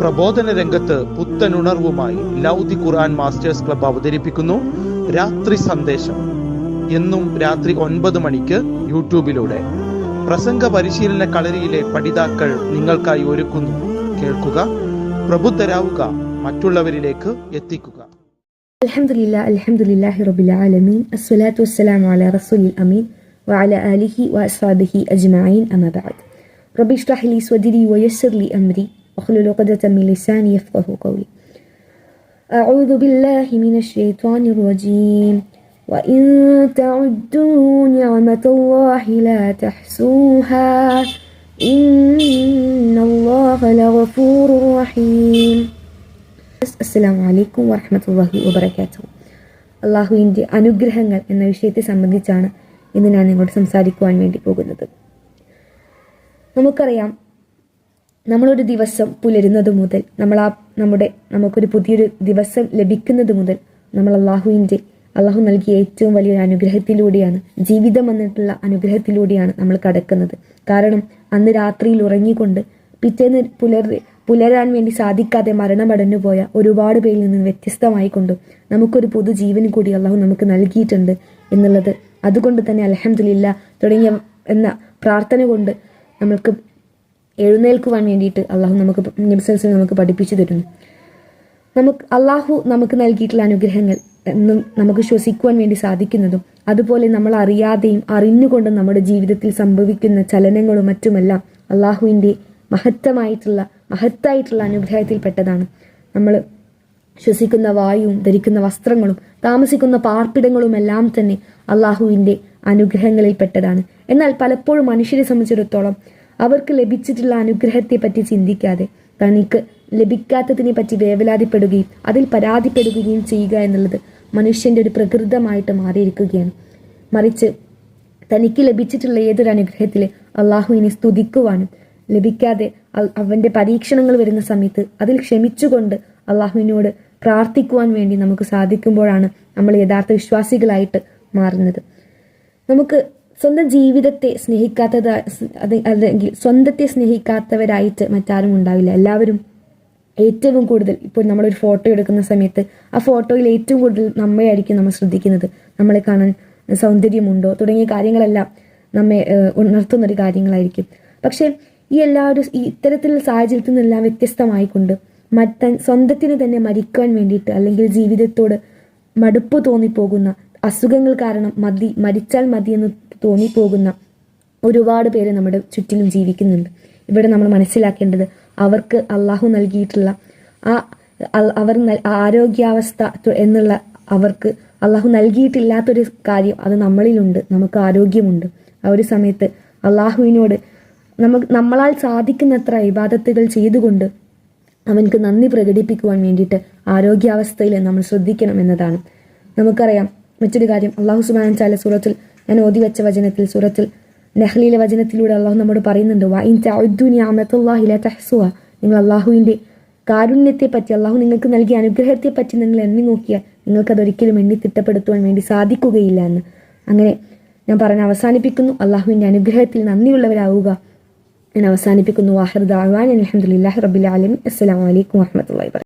പ്രബോധന രംഗത്ത് പുത്തനുണർവുമായി ലൗദി ഖുർആൻ masters club അവതരിപ്പിക്കുന്നു രാത്രി സന്ദേശം എന്നും രാത്രി ഒൻപത് മണിക്ക് യൂട്യൂബിലൂടെ പ്രസംഗ പരിശീലന കളരിയിലെ പഠിതാക്കൾ നിങ്ങൾക്കായി ഒരുക്കുന്നു കേൾക്കുക പ്രബുദ്ധരാവുക മറ്റുള്ളവരിലേക്ക് എത്തിക്കുക الحمد لله الحمد لله رب العالمين الصلاة والسلام على رسول الأمين وعلى آله وأصحابه أجمعين أما بعد ربي اشرح لي صدري ويسر لي أمري واحلل عقدة من لساني يفقه قولي أعوذ بالله من الشيطان الرجيم وإن تعدوا نعمة الله لا تحصوها إن الله لغفور رحيم അസ്സലാമു അലൈക്കും വറഹമത്തല്ലാഹി വബർക്കാത്തു അള്ളാഹുവിൻ്റെ അനുഗ്രഹങ്ങൾ എന്ന വിഷയത്തെ സംബന്ധിച്ചാണ് ഇന്ന് ഞാൻ നിങ്ങളോട് സംസാരിക്കുവാൻ വേണ്ടി പോകുന്നത് നമുക്കറിയാം നമ്മളൊരു ദിവസം പുലരുന്നത് മുതൽ നമ്മൾ ആ നമ്മുടെ നമുക്കൊരു പുതിയൊരു ദിവസം ലഭിക്കുന്നത് മുതൽ നമ്മൾ അള്ളാഹുവിന്റെ അള്ളാഹു നൽകിയ ഏറ്റവും വലിയൊരു അനുഗ്രഹത്തിലൂടെയാണ് ജീവിതം വന്നിട്ടുള്ള അനുഗ്രഹത്തിലൂടെയാണ് നമ്മൾ കടക്കുന്നത്. കാരണം അന്ന് രാത്രിയിൽ ഉറങ്ങിക്കൊണ്ട് പിറ്റേന്ന് പുലർ പുലരാൻ വേണ്ടി സാധിക്കാതെ മരണമടഞ്ഞു പോയ ഒരുപാട് പേരിൽ നിന്ന് വ്യത്യസ്തമായി കൊണ്ടും നമുക്കൊരു പുതുജീവൻ കൂടി അള്ളാഹു നമുക്ക് നൽകിയിട്ടുണ്ട് എന്നുള്ളത്. അതുകൊണ്ട് തന്നെ അലഹമില്ല തുടങ്ങിയ എന്ന പ്രാർത്ഥന കൊണ്ട് നമ്മൾക്ക് എഴുന്നേൽക്കുവാൻ വേണ്ടിയിട്ട് അള്ളാഹു നമുക്ക് നിബ്സൽസിൽ നമുക്ക് പഠിപ്പിച്ചു തരുന്നു. നമുക്ക് അള്ളാഹു നമുക്ക് നൽകിയിട്ടുള്ള അനുഗ്രഹങ്ങൾ എന്നും നമുക്ക് ശ്വസിക്കുവാൻ വേണ്ടി സാധിക്കുന്നതും അതുപോലെ നമ്മൾ അറിയാതെയും അറിഞ്ഞുകൊണ്ടും നമ്മുടെ ജീവിതത്തിൽ സംഭവിക്കുന്ന ചലനങ്ങളും മറ്റുമെല്ലാം അള്ളാഹുവിന്റെ മഹത്തമായിട്ടുള്ള മഹത്തായിട്ടുള്ള അനുഗ്രഹത്തിൽപ്പെട്ടതാണ് നമ്മൾ ശ്വസിക്കുന്ന വായുവും ധരിക്കുന്ന വസ്ത്രങ്ങളും താമസിക്കുന്ന പാർപ്പിടങ്ങളും എല്ലാം തന്നെ അള്ളാഹുവിന്റെ അനുഗ്രഹങ്ങളിൽപ്പെട്ടതാണ് എന്നാൽ പലപ്പോഴും മനുഷ്യരെ സംബന്ധിച്ചിടത്തോളം അവർക്ക് ലഭിച്ചിട്ടുള്ള അനുഗ്രഹത്തെ പറ്റി ചിന്തിക്കാതെ തനിക്ക് ലഭിക്കാത്തതിനെ പറ്റി വേവലാതിപ്പെടുകയും അതിൽ പരാതിപ്പെടുകയും ചെയ്യുക എന്നുള്ളത് മനുഷ്യന്റെ ഒരു പ്രകൃതമായിട്ട് മാറിയിരിക്കുകയാണ്. മറിച്ച് തനിക്ക് ലഭിച്ചിട്ടുള്ള ഏതൊരു അനുഗ്രഹത്തിൽ അള്ളാഹുവിനെ സ്തുതിക്കുവാനും ലഭിക്കാതെ അവന്റെ പരീക്ഷണങ്ങൾ വരുന്ന സമയത്ത് അതിൽ ക്ഷമിച്ചുകൊണ്ട് അള്ളാഹുവിനോട് പ്രാർത്ഥിക്കുവാൻ വേണ്ടി നമുക്ക് സാധിക്കുമ്പോഴാണ് നമ്മൾ യഥാർത്ഥ വിശ്വാസികളായിട്ട് മാറുന്നത്. നമുക്ക് സ്വന്തം ജീവിതത്തെ സ്നേഹിക്കാത്തത് അല്ലെങ്കിൽ സ്വന്തത്തെ സ്നേഹിക്കാത്തവരായിട്ട് മറ്റാരും ഉണ്ടാവില്ല. എല്ലാവരും ഏറ്റവും കൂടുതൽ ഇപ്പോൾ നമ്മളൊരു ഫോട്ടോ എടുക്കുന്ന സമയത്ത് ആ ഫോട്ടോയിൽ ഏറ്റവും കൂടുതൽ നമ്മയായിരിക്കും നമ്മൾ ശ്രദ്ധിക്കുന്നത്. നമ്മളെ കാണാൻ സൗന്ദര്യമുണ്ടോ? തുടങ്ങിയ കാര്യങ്ങളെല്ലാം നമ്മെ ഉണർത്തുന്ന ഒരു കാര്യങ്ങളായിരിക്കും. പക്ഷേ ഈ എല്ലാവരും ഇത്തരത്തിലുള്ള സാഹചര്യത്തിൽ നിന്നെല്ലാം വ്യത്യസ്തമായിക്കൊണ്ട് മറ്റ സ്വന്തത്തിന് തന്നെ മരിക്കാൻ വേണ്ടിയിട്ട് അല്ലെങ്കിൽ ജീവിതത്തോട് മടുപ്പ് തോന്നിപ്പോകുന്ന അസുഖങ്ങൾ കാരണം മതി മരിച്ചാൽ മതി എന്ന് തോന്നിപ്പോകുന്ന ഒരുപാട് പേര് നമ്മുടെ ചുറ്റിലും ജീവിക്കുന്നുണ്ട്. ഇവിടെ നമ്മൾ മനസ്സിലാക്കേണ്ടത് അവർക്ക് അള്ളാഹു നൽകിയിട്ടുള്ള ആ അവർ ആരോഗ്യാവസ്ഥ എന്നുള്ള അവർക്ക് അള്ളാഹു നൽകിയിട്ടില്ലാത്തൊരു കാര്യം അത് നമ്മളിലുണ്ട് നമുക്ക് ആരോഗ്യമുണ്ട്. ആ ഒരു സമയത്ത് അള്ളാഹുവിനോട് നമുക്ക് നമ്മളാൽ സാധിക്കുന്നത്ര ഇബാദത്തുകൾ ചെയ്തുകൊണ്ട് അവനക്ക് നന്ദി പ്രകടിപ്പിക്കുവാൻ വേണ്ടിയിട്ട് ആരോഗ്യാവസ്ഥയിൽ നമ്മൾ ശ്രദ്ധിക്കണം എന്നതാണ്. നമുക്കറിയാം മറ്റൊരു കാര്യം അള്ളാഹു സുബാൻ ചാല സൂറത്തിൽ ഞാൻ ഓതി വെച്ച വചനത്തിൽ സൂറത്തിൽ നെഹ്ലിയിലെ വചനത്തിലൂടെ അള്ളാഹു നമ്മോട് പറയുന്നുണ്ട് വൈൻ ചൗദ്ദുനിയാമത്തുല്ലാഹില തഹ്സുവ നിങ്ങൾ അള്ളാഹുവിന്റെ കാരുണ്യത്തെ പറ്റി അള്ളാഹു നിങ്ങൾക്ക് നൽകിയ അനുഗ്രഹത്തെ പറ്റി നിങ്ങൾ എണ്ണി നോക്കിയാൽ നിങ്ങൾക്കതൊരിക്കലും എണ്ണി തിട്ടപ്പെടുത്തുവാൻ വേണ്ടി സാധിക്കുകയില്ല എന്ന്. അങ്ങനെ ഞാൻ പറഞ്ഞ് അവസാനിപ്പിക്കുന്നു. അള്ളാഹുവിന്റെ അനുഗ്രഹത്തിൽ നന്ദിയുള്ളവരാവുക ഞാൻ അവസാനിപ്പിക്കുന്നു. വാഹിർ ദാവാൻ അലഹമുല്ലാ റബിൻ അസ്സാം വലൈക്കും വാഹമത്തല്ലാ